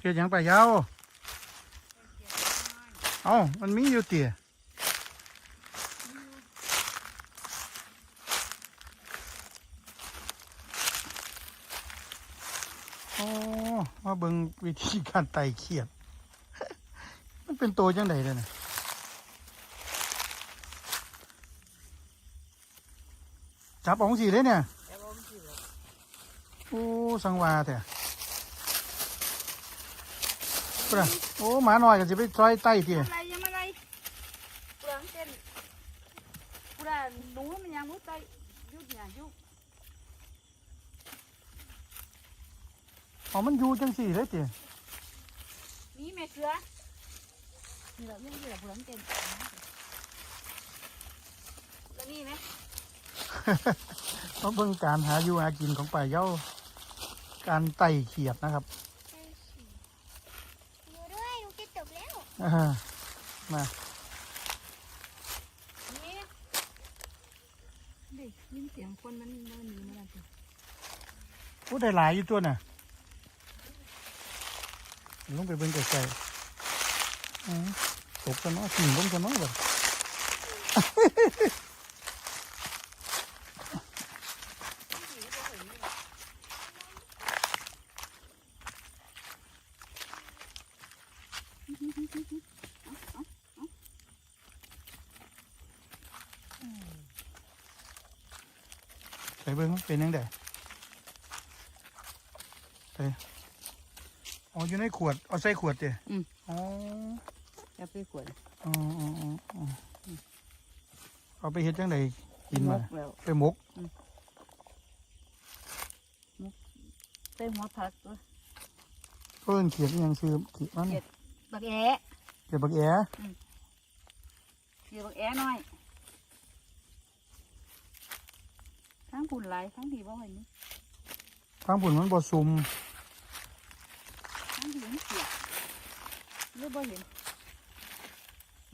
เฮ็ดหยังไปยาวเอ้ามันมีอยู่เตี่ยโอ้มาเบิ่งวิธีการไต่เขียด มันเป็นตัวจังไดเลยนะจับเอองสีเลยเนี่ยแต่ว่ามันสิเหรอโอ้ สังวาแต่ ปะโอ้หมาหน่อยก็จะไปซอยใต้ทีอะไรยังอะไรเปลืองเส้นกูได้หนูมันยังรู้ใจยุดเนี่ยยุดอ๋อมันอยู่จังสี่เลยทีนี่แม่เสือนี่แหละนี่แหละเปลืองเส้นแล้วนี่นะต้องเบิ่งการหาอยู่หากินของป่าเย้าการไต่เขียดนะครับ ดูด้วยหนูจะจบแล้ว อ่ามานี่เด็กยินเสียงคนมันมันหนีมาแล้วจ้ะโอ้ได้หลายอยู่ตัวน่ะลงไปเบิ่งไกลๆอืมตกกันเนาะสิ่งลงกันเนาะแบบ เบิ่งมันเป็นยังไงไปอ๋ออยู่ในขวด เอาใส่ขวดเดียอ๋อจะไปขวดอ๋ออ๋ออ๋ออ๋อเอาไปเฮ็ดจังไดกินมาแล้วไปหมกเต้หัวผักตัวเพิ่นเขียดอิหยังชื่อขีดมันเขียดบักแอะ เขียดบักแอ เดี๋ยวบักแอะหน่อย ทั้งผุนไหลายทั้งที่บ่เห็นนี่ทางผุนมันบ่ซุ่มทั้งที่มันเสียหรือบ่เห็น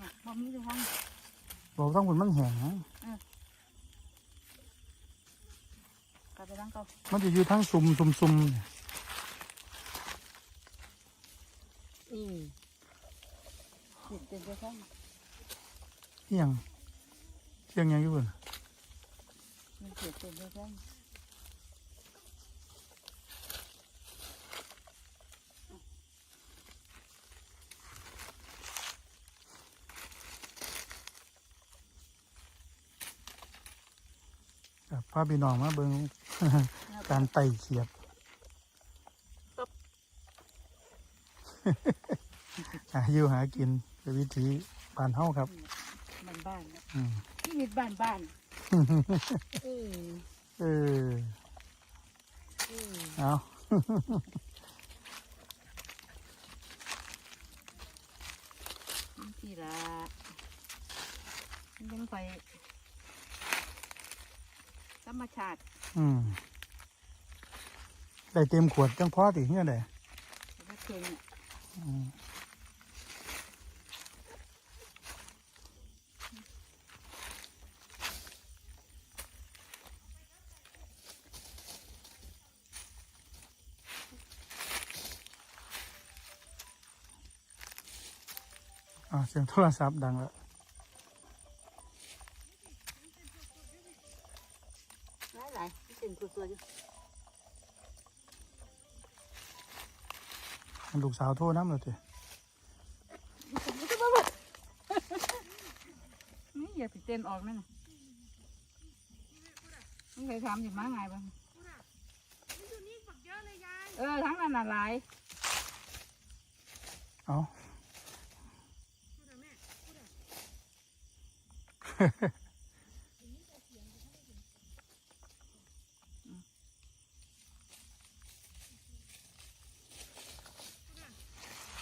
น่ะบ่มีทุกห้องบอกทางผุนมันแห้งนะกลับไปล้างเก่ามันจะอยู่ทางซุ่มซุ่มซุ่มเนี่ยอืมเห็นเป็นเจ้าของอิหยังเสียงหยังอยู่เพิ่น มันเสียเป็นเจ้าของครับพาพี่น้องมาเบิ่งการไต่เขียดหาอยู่หากินเป็นวิธีบ้านเฮาครับบ้านบ้านๆนะอืมชีวิตบ้านบ้านๆ เออเออเออเอานี่สิละมันเป็นไฟธรรมชาติ อืมได้เต็มขวดจังพอติเงี้ยได้ไม่ อืมอ่าเสียงโทรศัพท์ดังแล้วหลายหลายๆสิ่งตัวๆอยู่ลูกสาวโทรน้ำเลยทีนี่อย่าติดเต้นออกนั่นน่ะมึงเคยทำอยู่มาไงบ้างเออ ทั้งนั้นน่ะหลาย เอา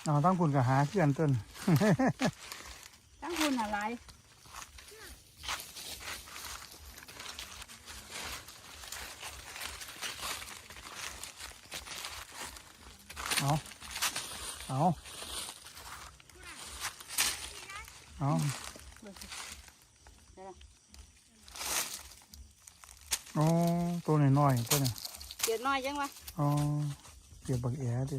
เอาตั้งคุณกับหาเพื่อนต้นทั้งคุณน่ะหลายเอาเอาเอา เบิ่งสิเดี๋ยวนะ โอ้ตัวน้อยๆตัวนี้เกลียดน้อยจังวะอ๋อเก็บบักแอดิ